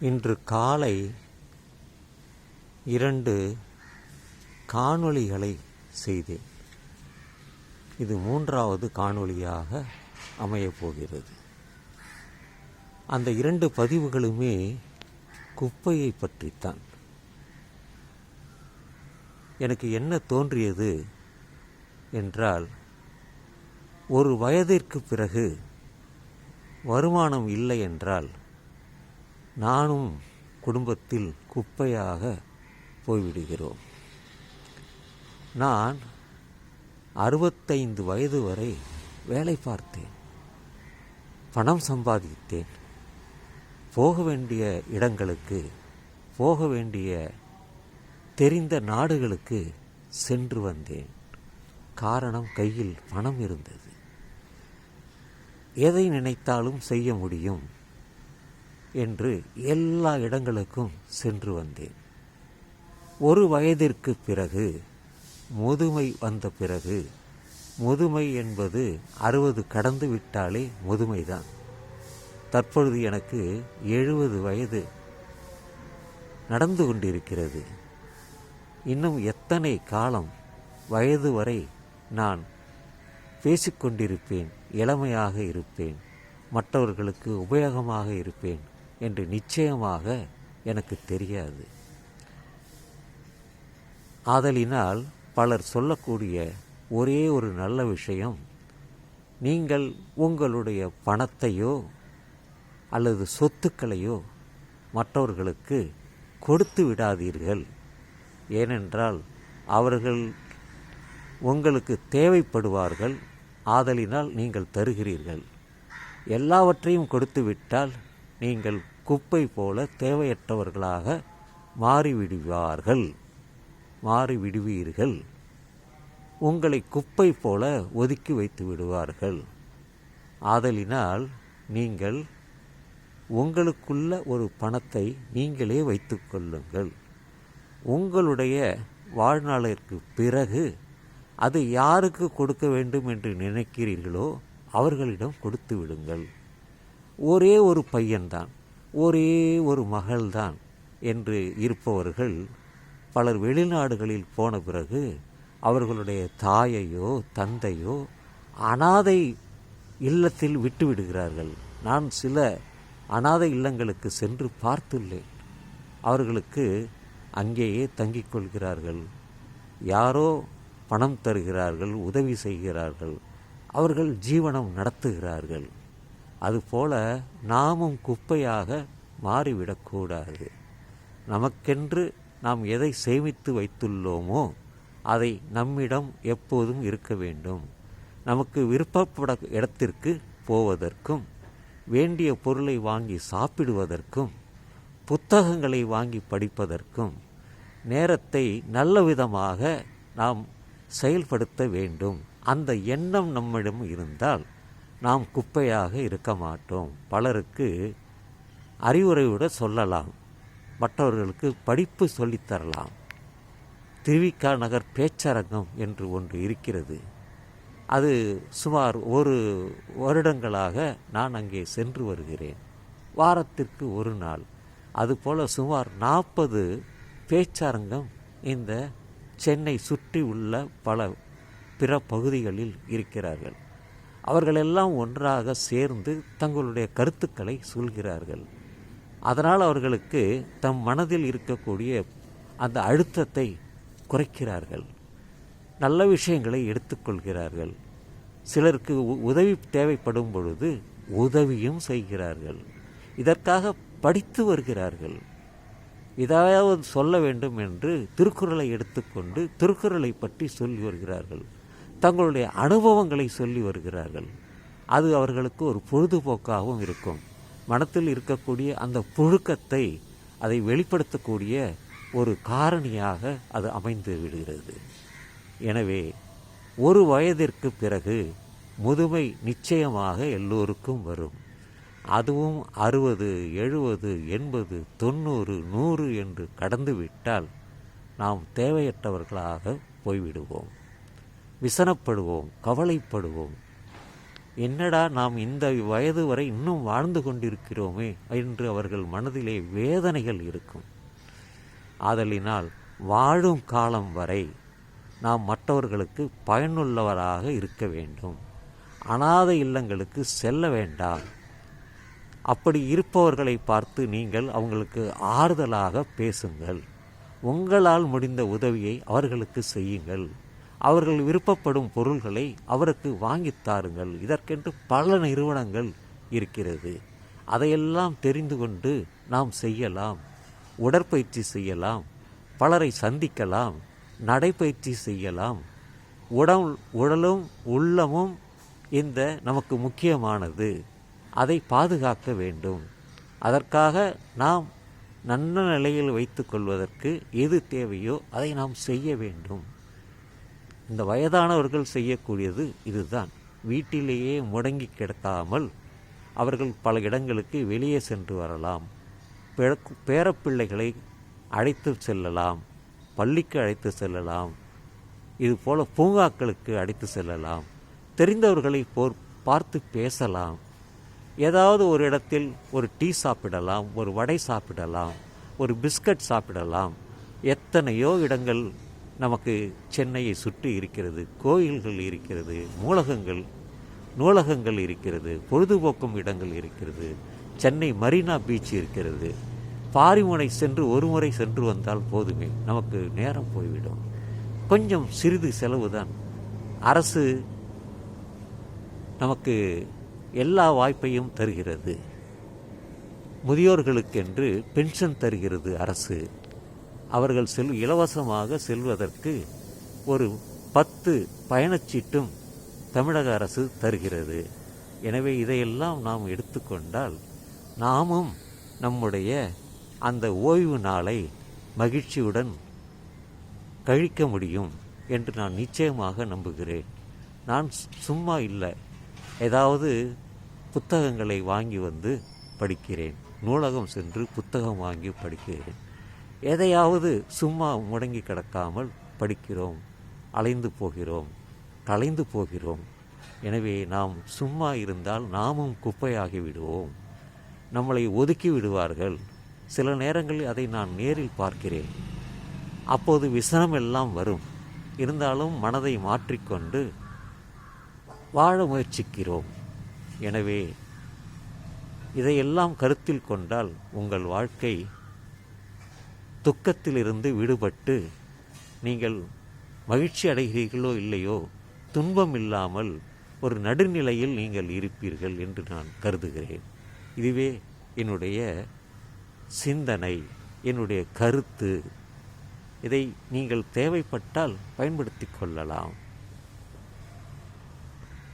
இன்று காலை இரண்டு காணொளிகளை செய்தேன். இது மூன்றாவது காணொளியாக அமையப் போகிறது அந்த இரண்டு பதிவுகளுமே குப்பையை பற்றித்தான். எனக்கு என்ன தோன்றியது என்றால் ஒரு வயதிற்கு பிறகு வருமானம் இல்லை என்றால் நானும் குடும்பத்தில் குப்பையாக போய்விடுகிறோம். நான் அறுபத்தைந்து வயது வரை வேலை பார்த்தேன். பணம் சம்பாதித்தேன். போக வேண்டிய இடங்களுக்கு போக வேண்டிய தெரிந்த நாடுகளுக்கு சென்று வந்தேன். காரணம் கையில் பணம் இருந்தது. எதை நினைத்தாலும் செய்ய முடியும். என்று எல்லா இடங்களுக்கும் சென்று வந்தேன். ஒரு வயதிற்கு பிறகு முதுமை வந்த பிறகு முதுமை என்பது அறுபது கடந்து விட்டாலே முதுமைதான். தற்பொழுது எனக்கு எழுபது வயது நடந்து கொண்டிருக்கிறது. இன்னும் எத்தனை காலம் வயது வரை நான் பேசிக்கொண்டிருப்பேன் இளமையாக இருப்பேன் மற்றவர்களுக்கு உபயோகமாக இருப்பேன் என்று நிச்சயமாக எனக்கு தெரியாது. ஆதலினால் பலர் சொல்லக்கூடிய ஒரே ஒரு நல்ல விஷயம் நீங்கள் உங்களுடைய பணத்தையோ அல்லது சொத்துக்களையோ மற்றவர்களுக்கு கொடுத்து விடாதீர்கள். ஏனென்றால் அவர்கள் உங்களுக்கு தேவைப்படுவார்கள். ஆதலினால் நீங்கள் தருகிறீர்கள். எல்லாவற்றையும் கொடுத்து விட்டால் நீங்கள் குப்பை போல தேவையற்றவர்களாக மாறிவிடுவார்கள். மாறிவிடுவீர்கள். உங்களை குப்பை போல ஒதுக்கி வைத்து விடுவார்கள். ஆதலினால் நீங்கள் உங்களுக்குள்ள ஒரு பணத்தை நீங்களே வைத்து கொள்ளுங்கள். உங்களுடைய வாழ்நாளிற்கு பிறகு அது யாருக்கு கொடுக்க வேண்டும் என்று நினைக்கிறீர்களோ அவர்களிடம் கொடுத்து விடுங்கள். ஒரே ஒரு பையன்தான் ஒரே ஒரு மகள்தான் என்று இருப்பவர்கள் பலர் வெளிநாடுகளில் போன பிறகு அவர்களுடைய தாயையோ தந்தையோ அனாதை இல்லத்தில் விட்டு விடுகிறார்கள். நான் சில அனாதை இல்லங்களுக்கு சென்று பார்த்துள்ளேன். அவர்களுக்கு அங்கேயே தங்கிக் கொள்கிறார்கள். யாரோ பணம் தருகிறார்கள் உதவி செய்கிறார்கள். அவர்கள் ஜீவனம் நடத்துகிறார்கள். அதுபோல நாமும் குப்பையாக மாறிவிடக்கூடாது. நமக்கென்று நாம் எதை சேமித்து வைத்துள்ளோமோ அதை நம்மிடம் எப்போதும் இருக்க வேண்டும். நமக்கு விருப்பப்பட இடத்திற்கு போவதற்கும் வேண்டிய பொருளை வாங்கி சாப்பிடுவதற்கும் புத்தகங்களை வாங்கி படிப்பதற்கும் நேரத்தை நல்ல விதமாக நாம் செயல்படுத்த வேண்டும். அந்த எண்ணம் நம்மிடம் இருந்தால் நாம் குப்பையாக இருக்க மாட்டோம். பலருக்கு அறிவுரையோடு சொல்லலாம். மற்றவர்களுக்கு படிப்பு சொல்லித்தரலாம் திருவிக்கா நகர் பேச்சரங்கம் என்று ஒன்று இருக்கிறது. அது சுமார் ஒரு வருடங்களாக நான் அங்கே சென்று வருகிறேன். வாரத்திற்கு ஒரு நாள். அதுபோல் சுமார் நாற்பது பேச்சரங்கம் இந்த சென்னை சுற்றி உள்ள பல பிற பகுதிகளில் இருக்கிறார்கள். அவர்களெல்லாம் ஒன்றாக சேர்ந்து தங்களுடைய கருத்துக்களை சொல்கிறார்கள். அதனால் அவர்களுக்கு தம் மனதில் இருக்கக்கூடிய அந்த அழுத்தத்தை குறைக்கிறார்கள். நல்ல விஷயங்களை எடுத்துக்கொள்கிறார்கள். சிலருக்கு உதவி தேவைப்படும் பொழுது உதவியும் செய்கிறார்கள். இதற்காக படித்து வருகிறார்கள். ஏதாவது சொல்ல வேண்டும் என்று திருக்குறளை எடுத்துக்கொண்டு திருக்குறளை பற்றி சொல்லி வருகிறார்கள். தங்களுடைய அனுபவங்களை சொல்லி வருகிறார்கள். அது அவர்களுக்கு ஒரு பொழுதுபோக்காகவும் இருக்கும். மனத்தில் இருக்கக்கூடிய அந்த புழுக்கத்தை அதை வெளிப்படுத்தக்கூடிய ஒரு காரணியாக அது அமைந்து விடுகிறது. எனவே ஒரு வயதிற்கு பிறகு முதுமை நிச்சயமாக எல்லோருக்கும் வரும். அதுவும் அறுபது எழுபது எண்பது தொண்ணூறு நூறு என்று கடந்துவிட்டால் நாம் தேவையற்றவர்களாக போய்விடுவோம். விசனப்படுவோம் கவலைப்படுவோம். என்னடா நாம் இந்த வயது வரை இன்னும் வாழ்ந்து கொண்டிருக்கிறோமே என்று அவர்கள் மனதிலே வேதனைகள் இருக்கும். ஆதலினால் வாழும் காலம் வரை நாம் மற்றவர்களுக்கு பயனுள்ளவராக இருக்க வேண்டும். அனாதை இல்லங்களுக்கு செல்ல வேண்டாம். அப்படி இருப்பவர்களை பார்த்து நீங்கள் அவங்களுக்கு ஆறுதலாக பேசுங்கள். உங்களால் முடிந்த உதவியை அவர்களுக்கு செய்யுங்கள். அவர்கள் விருப்பப்படும் பொருள்களை அவருக்கு வாங்கித் தாருங்கள். இதற்கென்று பல நிறுவனங்கள் இருக்கிறது. அதையெல்லாம் தெரிந்து கொண்டு நாம் செய்யலாம். உடற்பயிற்சி செய்யலாம். பலரை சந்திக்கலாம். நடைப்பயிற்சி செய்யலாம். உடல் உடலும் உள்ளமும் இந்த நமக்கு முக்கியமானது. அதை பாதுகாக்க வேண்டும். அதற்காக நாம் நல்ல நிலையில் வைத்துக்கொள்வதற்கு எது தேவையோ அதை நாம் செய்ய வேண்டும். இந்த வயதானவர்கள் செய்யக்கூடியது இதுதான். வீட்டிலேயே முடங்கி கிடக்காமல் அவர்கள் பல இடங்களுக்கு வெளியே சென்று வரலாம். பேரப்பிள்ளைகளை அழைத்து செல்லலாம். பள்ளிக்கு அழைத்து செல்லலாம். இதுபோல் பூங்காக்களுக்கு அழைத்து செல்லலாம். தெரிந்தவர்களை போர் பார்த்து பேசலாம். ஏதாவது ஒரு இடத்தில் ஒரு டீ சாப்பிடலாம் ஒரு வடை சாப்பிடலாம் ஒரு பிஸ்கட் சாப்பிடலாம். எத்தனையோ இடங்கள் நமக்கு சென்னையை சுற்றி இருக்கிறது கோயில்கள் இருக்கிறது நூலகங்கள் நூலகங்கள் இருக்கிறது பொழுதுபோக்கும் இடங்கள் இருக்கிறது சென்னை மரீனா பீச் இருக்கிறது. பாரிமுனை சென்று ஒரு முறை சென்று வந்தால் போதுமே நமக்கு நேரம் போய்விடும். கொஞ்சம் சிறிது செலவு தான் அரசு நமக்கு எல்லா வாய்ப்பையும் தருகிறது. முதியோர்களுக்கென்று பென்ஷன் தருகிறது அரசு. அவர்கள் செல் இலவசமாக செல்வதற்கு ஒரு பத்து பயணச்சீட்டும் தமிழக அரசு தருகிறது. எனவே இதையெல்லாம் நாம் எடுத்துக்கொண்டால் நாமும் நம்முடைய அந்த ஓய்வு நாளை மகிழ்ச்சியுடன் கழிக்க முடியும் என்று நான் நிச்சயமாக நம்புகிறேன். நான் சும்மா இல்லை. ஏதாவது புத்தகங்களை வாங்கி வந்து படிக்கிறேன். நூலகம் சென்று புத்தகம் வாங்கி படிக்கிறேன். எதையாவது சும்மா முடங்கி கிடக்காமல் படிக்கிறோம் அலைந்து போகிறோம் கலைந்து போகிறோம். எனவே நாம் சும்மா இருந்தால் நாமும் குப்பையாகி விடுவோம். நம்மளை ஒதுக்கி விடுவார்கள். சில நேரங்களில் அதை நான் நேரில் பார்க்கிறேன். அப்போது விசனம் எல்லாம் வரும். இருந்தாலும் மனதை மாற்றிக்கொண்டு வாழ முயற்சிக்கிறோம். எனவே இதையெல்லாம் கருத்தில் கொண்டால் உங்கள் வாழ்க்கை துக்கத்திலிருந்து விடுபட்டு நீங்கள் மகிழ்ச்சி அடைகிறீர்களோ இல்லையோ துன்பம் இல்லாமல் ஒரு நடுநிலையில் நீங்கள் இருப்பீர்கள் என்று நான் கருதுகிறேன். இதுவே என்னுடைய சிந்தனை என்னுடைய கருத்து. இதை நீங்கள் தேவைப்பட்டால் பயன்படுத்தி கொள்ளலாம்.